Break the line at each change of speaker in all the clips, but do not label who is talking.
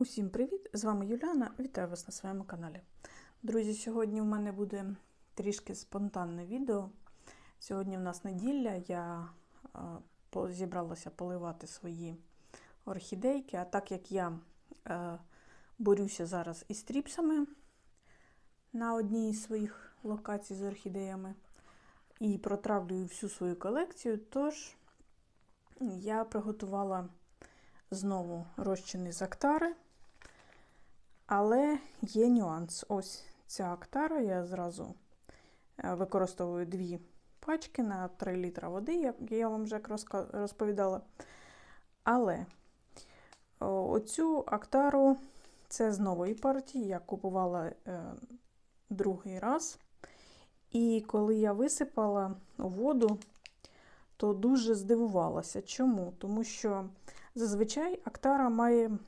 Усім привіт! З вами Юляна. Вітаю вас на своєму каналі. Друзі, сьогодні в мене буде трішки спонтанне відео. Сьогодні в нас неділя, я е, зібралася поливати свої орхідейки, а так як я е, борюся зараз із тріпсами на одній із своїх локацій з орхідеями і протравлюю всю свою колекцію, тож я приготувала знову розчини з актари. Але є нюанс. Ось ця актара, я зразу е, використовую дві пачки на 3 літра води, як я вам вже розповідала. Але оцю актару це з нової партії, я купувала е, другий раз. І коли я висипала воду, то дуже здивувалася. Чому? Тому що зазвичай актара має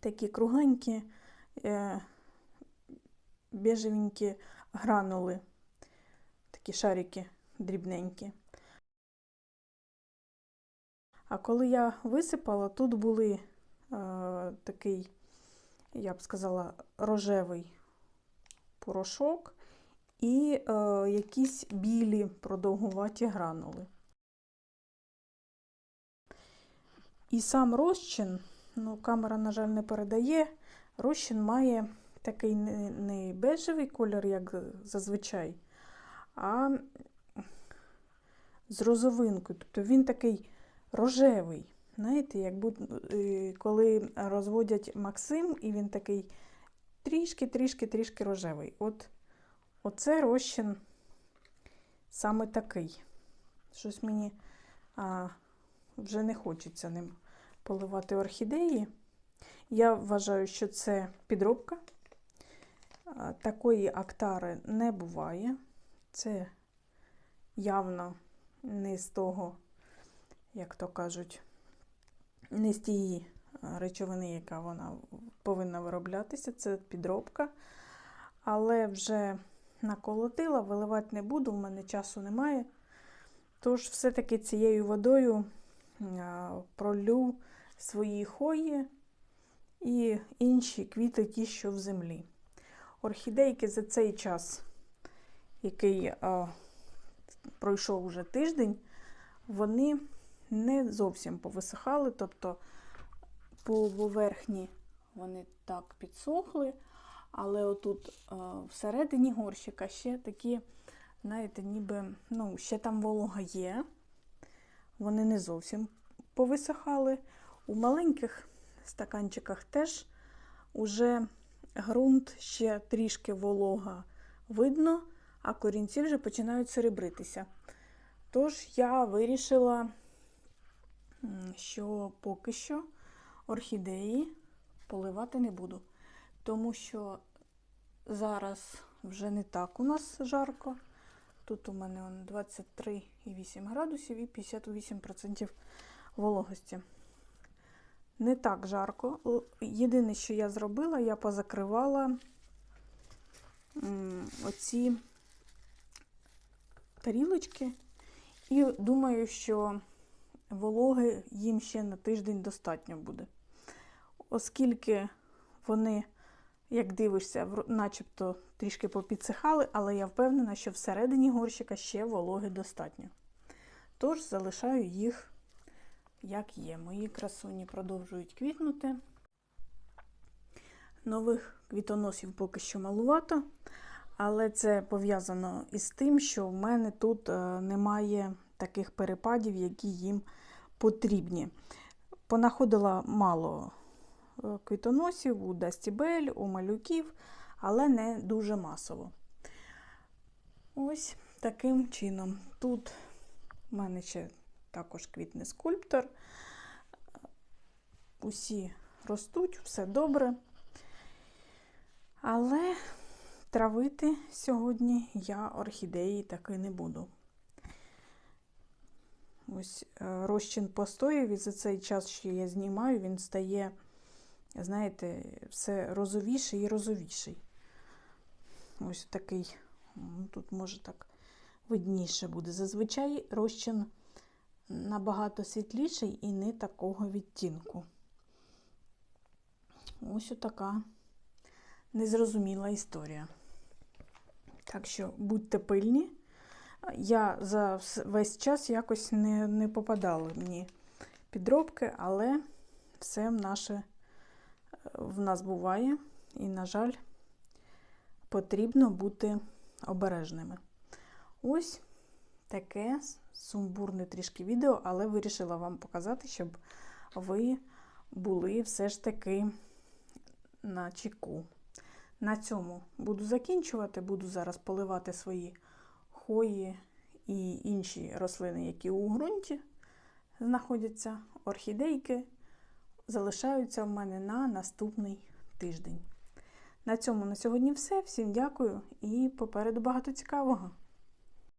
такі кругленькі, е, біжевенькі гранули, такі шарики дрібненькі. А коли я висипала, тут були е, такий, я б сказала, рожевий порошок і е, якісь білі продовгуваті гранули. І сам розчин, ну, камера, на жаль, не передає. Розчин має такий не, бежевий колір, як зазвичай, а з розовинкою. Тобто він такий рожевий. Знаєте, як будь- е, коли розводять Максим, і він такий трішки-трішки-трішки рожевий. От оце розчин саме такий. Щось мені а, вже не хочеться ним поливати орхідеї. Я вважаю, що це підробка. Такої актари не буває. Це явно не з того, як то кажуть, не з тієї речовини, яка вона повинна вироблятися. Це підробка. Але вже наколотила, виливати не буду, в мене часу немає. Тож, все-таки цією водою пролю свої хої і інші квіти, ті, що в землі. Орхідейки за цей час, який а, пройшов уже тиждень, вони не зовсім повисихали, тобто по поверхні вони так підсохли, але отут а, всередині горщика ще такі, знаєте, ніби ну, ще там волога є. Вони не зовсім повисихали. У маленьких стаканчиках теж уже ґрунт ще трішки волога видно, а корінці вже починають серебритися. Тож я вирішила, що поки що орхідеї поливати не буду, тому що зараз вже не так у нас жарко. Тут у мене 23,8 градусів і 58% вологості. Не так жарко. Єдине, що я зробила, я позакривала оці тарілочки. І думаю, що вологи їм ще на тиждень достатньо буде. Оскільки вони, як дивишся, начебто трішки попідсихали, але я впевнена, що всередині горщика ще вологи достатньо. Тож залишаю їх як є. Мої красуні продовжують квітнути. Нових квітоносів поки що малувато, але це пов'язано із тим, що в мене тут е, немає таких перепадів, які їм потрібні. Понаходила мало квітоносів у Дастібель, у малюків, але не дуже масово. Ось таким чином. Тут в мене ще також квітне скульптор. Усі ростуть, все добре. Але травити сьогодні я орхідеї таки не буду. Ось е, розчин постояв і за цей час, що я знімаю, він стає, знаєте, все розовіший і розовіший. Ось такий, м, тут може так видніше буде. Зазвичай розчин набагато світліший і не такого відтінку. ось така незрозуміла історія. Так що будьте пильні. Я за весь час якось не, не попадали мені підробки, але все наше в нас буває. І, на жаль, потрібно бути обережними. Ось таке сумбурне трішки відео, але вирішила вам показати, щоб ви були все ж таки на чеку. На цьому буду закінчувати. Буду зараз поливати свої хої і інші рослини, які у ґрунті знаходяться. Орхідейки залишаються в мене на наступний тиждень. На цьому на сьогодні все. Всім дякую і попереду багато цікавого.